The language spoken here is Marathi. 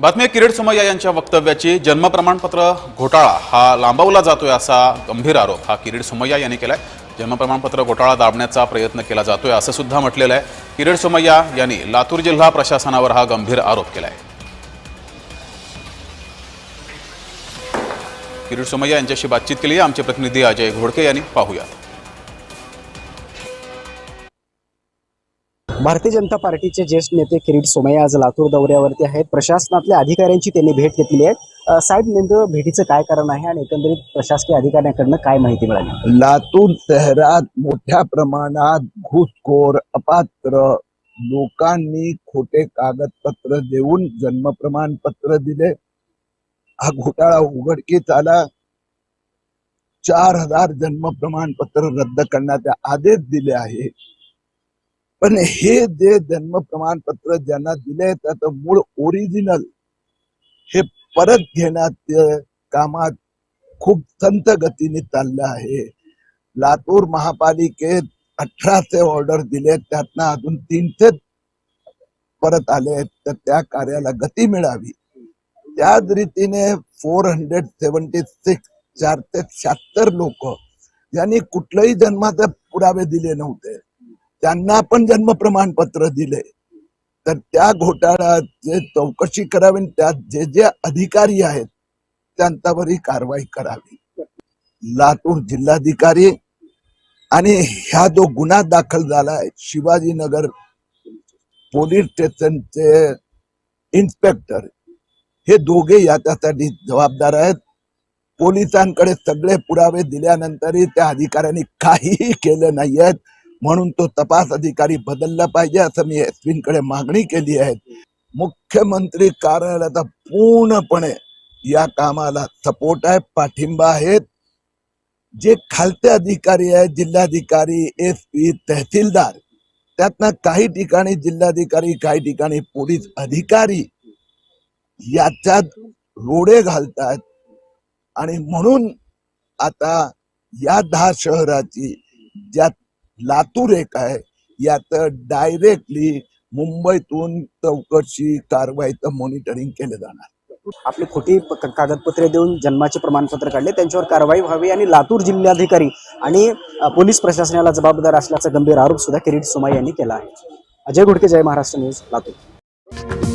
बातमी किरीट सोमय्या यांच्या वक्तव्याची. जन्म प्रमाणपत्र घोटाळा. हा लांबवला जातोय असा गंभीर आरोप हा किरीट सोमय्या यांनी केलाय. जन्म प्रमाणपत्र घोटाळा दाबण्याचा प्रयत्न केला जातोय असं सुद्धा म्हटलेलं आहे. किरीट सोमय्या यांनी लातूर जिल्हा प्रशासनावर हा गंभीर आरोप केलाय. किरीट सोमय्या यांच्याशी बातचीत केली आहे. आमचे प्रतिनिधी अजय घोडके यांनी. पाहूयात. भारतीय जनता पार्टीचे ज्येष्ठ नेते किरीट सोमय्या आज लातूर दौऱ्यावरती आहेत. प्रशासनातल्या अधिकाऱ्यांची त्यांनी भेट घेतली आहे. साहेब नेमकं भेटीचं काय कारण आहे आणि एकंदरीत प्रशासकीय अधिकाऱ्यांकडनं काय माहिती मिळाली? लातूर शहरात मोठ्या प्रमाणात घुसखोर अपात्र लोकांनी खोटे कागदपत्र देऊन जन्म प्रमाणपत्र दिले. हा घोटाळा उघडकीस आला. चार हजार जन्म प्रमाणपत्र रद्द करण्याचे आदेश दिले आहे. पण हे जे जन्म प्रमाणपत्र ज्यांना दिले त्याचं मूळ ओरिजिनल हे परत घेण्यात कामात खूप संत गतीने चाललं आहे. लातूर महापालिकेत अठराशे ऑर्डर दिले त्यातनं अजून तीनशे परत आले तर त्या कार्याला गती मिळावी. त्याच रीतीने फोर हंड्रेड सेव्हन्टी सिक्स चार ते शहात्तर लोक यांनी कुठलंही जन्माचे पुरावे दिले नव्हते. त्यांना पण जन्म प्रमाणपत्र दिले. तर त्या घोटाळ्याचे चौकशी करावी त्यात जे जे अधिकारी आहेत त्यांच्यावरही कारवाई करावी. लातूर जिल्हाधिकारी आणि ह्या जो गुन्हा दाखल झालाय शिवाजीनगर पोलीस स्टेशनचे इन्स्पेक्टर हे दोघे याच्यासाठी जबाबदार आहेत. पोलिसांकडे सगळे पुरावे दिल्यानंतरही त्या अधिकाऱ्यांनी काहीही केलं नाहीयेत म्हणून तो तपास अधिकारी बदलला पाहिजे असं मी एसकडे मागणी केली आहे. मुख्यमंत्री कार्यालयाचा पूर्णपणे या कामाला सपोर्ट आहे पाठिंबा आहेत. जे खालते अधिकारी आहेत जिल्हाधिकारी एस पी तहसीलदार त्यातनं काही ठिकाणी जिल्हाधिकारी काही ठिकाणी पोलीस अधिकारी याच्यात रोडे घालतात आणि म्हणून आता या दहा शहराची ज्या लातूर एक आहे. यात डायरेक्टली मुंबईतून चौकशी कारवाईचं मॉनिटरिंग केलं जाणार. आपली खोटी कागदपत्रे देऊन जन्माचे प्रमाणपत्र काढले त्यांच्यावर कारवाई व्हावी आणि लातूर जिल्हाधिकारी आणि पोलीस प्रशासनाला जबाबदार असल्याचा गंभीर आरोप सुद्धा किरीट सोमय्या यांनी केला आहे. अजय घोडके जय महाराष्ट्र न्यूज लातूर.